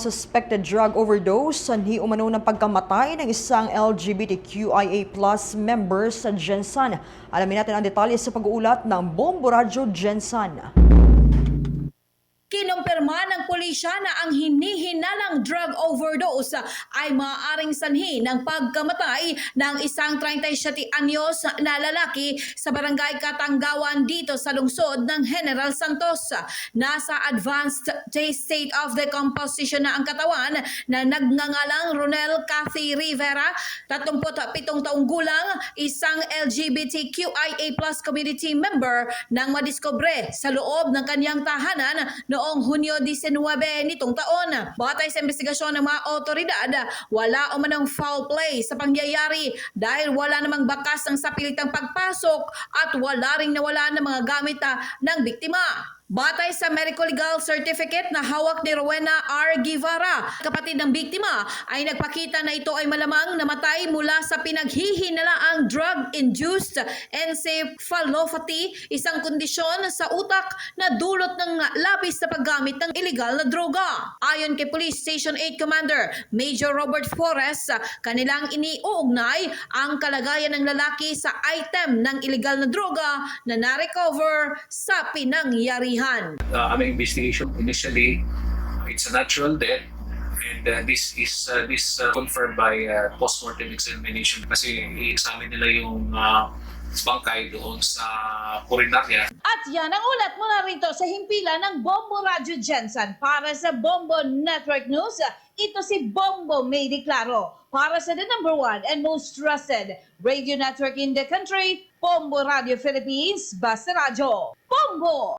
Suspected drug overdose sanhi umano ng pagkamatay ng isang LGBTQIA plus member sa Jensan. Alamin natin ang detalye sa pag-uulat ng Bombo Radio Jensan. Kinumpirma ng pulisya na ang hinihinalang drug overdose ay maaaring sanhi ng pagkamatay ng isang 37 anyos na lalaki sa barangay Katanggawan dito sa lungsod ng General Santos. Nasa advanced state of decomposition na ang katawan na nagngangalang Ronel Cathy Rivera, 37 taong gulang, isang LGBTQIA plus community member nang madiskubre sa loob ng kanyang tahanan noong Hunyo 19 nitong taon. Batay sa investigasyon ng mga otoridad, wala umanong foul play sa pangyayari dahil wala namang bakas ng sapilitang pagpasok at wala ring nawala ng mga gamit ah, ng biktima. Batay sa medical legal certificate na hawak ni Rowena R. Guevara, kapatid ng biktima, ay nagpakita na ito ay malamang namatay mula sa pinaghihinalaang drug-induced encephalopathy, isang kondisyon sa utak na dulot ng labis na paggamit ng illegal na droga. Ayon kay Police Station 8 Commander Major Robert Flores, kanilang iniuugnay ang kalagayan ng lalaki sa item ng illegal na droga na na-recover sa pinangyarihan. Uh, aming investigation initially it's a natural death and uh, this is uh, this uh, confirmed by uh, postmortem examination kasi i-examine nila yung uh, bangkay doon sa purinarya At yan ang ulat mula rito sa himpilan ng Bombo Radio Jensen para sa Bombo Network News. Ito si Bombo May Declaro para sa the number one and most trusted radio network in the country, Bombo Radio Philippines, Basta Radio. Bombo!